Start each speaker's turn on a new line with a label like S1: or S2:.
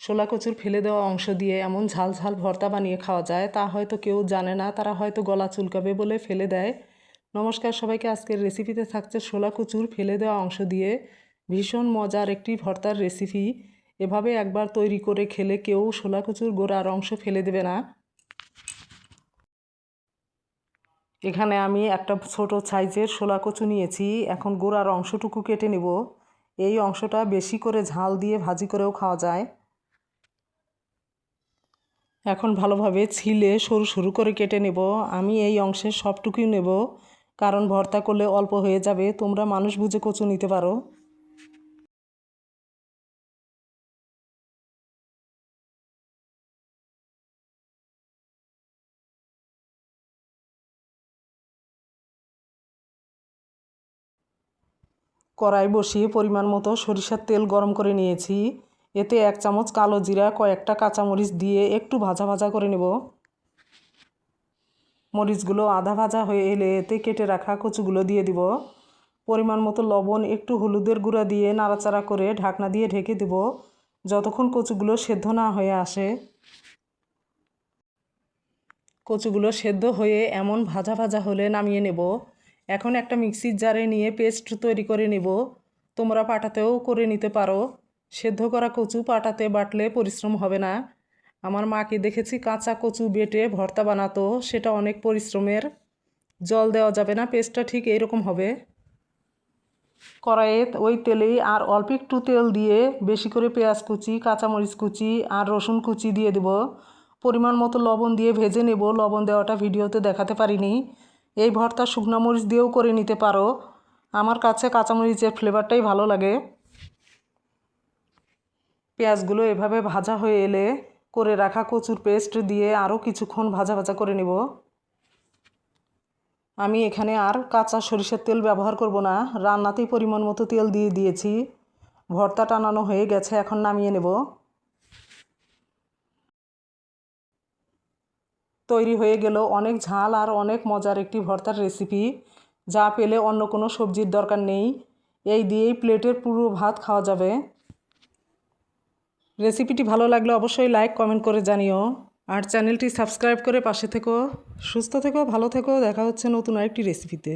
S1: শোলা কচুর ফেলে দেওয়া অংশ দিয়ে এমন ঝাল ঝাল ভর্তা বানিয়ে খাওয়া যায়, তা হয়তো কেউ জানে না। তারা হয়তো গলা চুলকাবে বলে ফেলে দেয়। নমস্কার সবাইকে, আজকের রেসিপিতে থাকছে শোলা কচুর ফেলে দেওয়া অংশ দিয়ে ভীষণ মজার একটি ভর্তার রেসিপি এভাবে একবার তৈরি করে খেলে কেউ শোলা কচুর গোড়ার অংশ ফেলে দেবে না। এখানে আমি একটা ছোট সাইজের শোলা কচু নিয়েছি। এখন গোড়ার অংশটুকু কেটে নেব। এই অংশটা বেশি করে ঝাল দিয়ে ভাজি করেও খাওয়া যায়। এখন ভালোভাবে ছিলে সরু সরু করে কেটে নেব। আমি এই অংশের সবটুকুই নেব। কারণ ভর্তা করলে অল্প হয়ে যাবে। তোমরা মানুষ বুঝে কচু নিতে পারো। কড়াই বসিয়ে পরিমাণ মতো সরিষার তেল গরম করে নিয়েছি। এতে এক চামচ কালো জিরা, কয়েকটা কাঁচামরিচ দিয়ে একটু ভাজা ভাজা করে নেব। মরিচগুলো আধা ভাজা হয়ে এলে এতে কেটে রাখা কচুগুলো দিয়ে দিব। পরিমাণ মতো লবণ, একটু হলুদের গুঁড়া দিয়ে নাড়াচাড়া করে ঢাকনা দিয়ে ঢেকে দেব, যতক্ষণ কচুগুলো সেদ্ধ না হয়ে আসে। কচুগুলো সেদ্ধ হয়ে এমন ভাজা ভাজা হলে নামিয়ে নেব। এখন একটা মিক্সির জারে নিয়ে পেস্ট তৈরি করে নেব। তোমরা পাটাতেও করে নিতে পারো। সেদ্ধ করা কচু পাটাতে বাটলে পরিশ্রম হবে না। আমার মাকে দেখেছি কাঁচা কচু বেটে ভর্তা বানাতো, সেটা অনেক পরিশ্রমের। জল দেওয়া যাবে না, পেস্টটা ঠিক এইরকম হবে। কড়াইয়ে ওই তেলেই আর অল্প একটু তেল দিয়ে বেশি করে পেঁয়াজ কুচি, কাঁচামরিচ কুচি আর রসুন কুচি দিয়ে দেব। পরিমাণ মতো লবণ দিয়ে ভেজে নেব। লবণ দেওয়াটা ভিডিওতে দেখাতে পারিনি। এই ভর্তা শুকনো মরিচ দিয়েও করে নিতে পারো। আমার কাছে কাঁচামরিচের ফ্লেভারটাই ভালো লাগে। পেঁয়াজগুলো এভাবে ভাজা হয়ে এলে করে রাখা কচুর পেস্ট দিয়ে আরও কিছুক্ষণ ভাজা ভাজা করে নেব। আমি এখানে আর কাঁচা সরিষার তেল ব্যবহার করব না, রান্নাতেই পরিমাণ মতো তেল দিয়ে দিয়েছি। ভর্তা টানানো হয়ে গেছে, এখন নামিয়ে নেব। তৈরি হয়ে গেল অনেক ঝাল আর অনেক মজার একটি ভর্তার রেসিপি, যা পেলে অন্য কোনো সবজির দরকার নেই। এই দিয়েই প্লেটের পুরো ভাত খাওয়া যাবে। রেসিপিটি ভালো লাগলে অবশ্যই লাইক কমেন্ট করে জানিও। আর চ্যানেলটি সাবস্ক্রাইব করে পাশে থেকো। সুস্থ থেকো, ভালো থেকো। দেখা হচ্ছে নতুন আরেকটি রেসিপিতে